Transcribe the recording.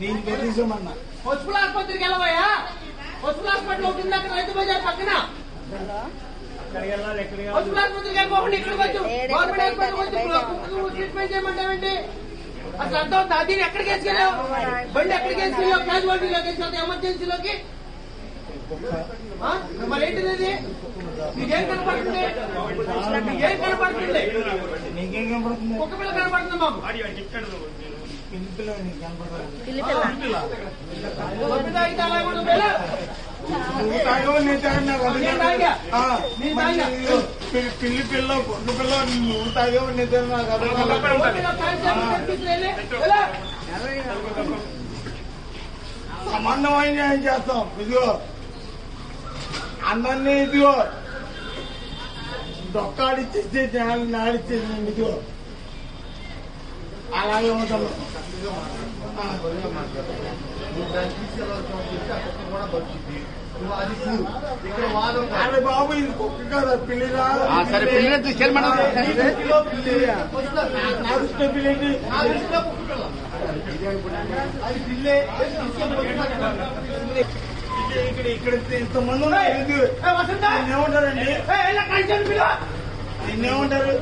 నేను పెట్టించమన్నా పసుపుల ఆసుపత్రికి హాస్పిటల్ ఒకటి అక్కడ రైతు బజార్ పక్కన? పసుపుల ఆసుపత్రికి వెళ్ళిపోకండి ఇక్కడికి వచ్చి గవర్నమెంట్ హాస్పిటల్కి వచ్చి ట్రీట్మెంట్ చేయమంటామండి అసలు అర్థం అవుతుంది? అది ఎక్కడికి వేసుకెళ్ళావు? బండి ఎక్కడికి వేసుకెళ్ళావు? క్యాజువాలిటీలోకి వేసుకెళ్తావు ఎమర్జెన్సీలోకి మరి ఏంటిది అది నీకేం కనపడుతుంది? నీకేం కనపడుతుంది? నీకేం కనపడుతుంది? కుక్క పిల్ల కనపడుతుంది మాకు. పిల్లి పిల్ల పిల్లి. తాగితే అలా కూడా నువ్వు. తాగా. ఇదిగో, పిల్లి- పిల్లి పిల్ల నువ్వు తాగినా? నాకు అర్థం. సమన్వయం న్యాయం చేస్తాం ఇదిగో అందరినీ ఇదిగో డొక్కాడిచ్చేసి నాడిచ్చేసి ఇదిగో అలాగే ఉంటాను ఇక్కడ వాదం అరే బాబు ఇది కుక్క కదా పిల్లిరా సరే పిల్లలు తీసుకెళ్ళమన్నా నడుస్తున్న పిల్లి అది పిల్లే ఇక్కడ ఇక్కడ ఇంతమంది ఉన్నారు. ఏమంటారండి నిన్నేమంటారు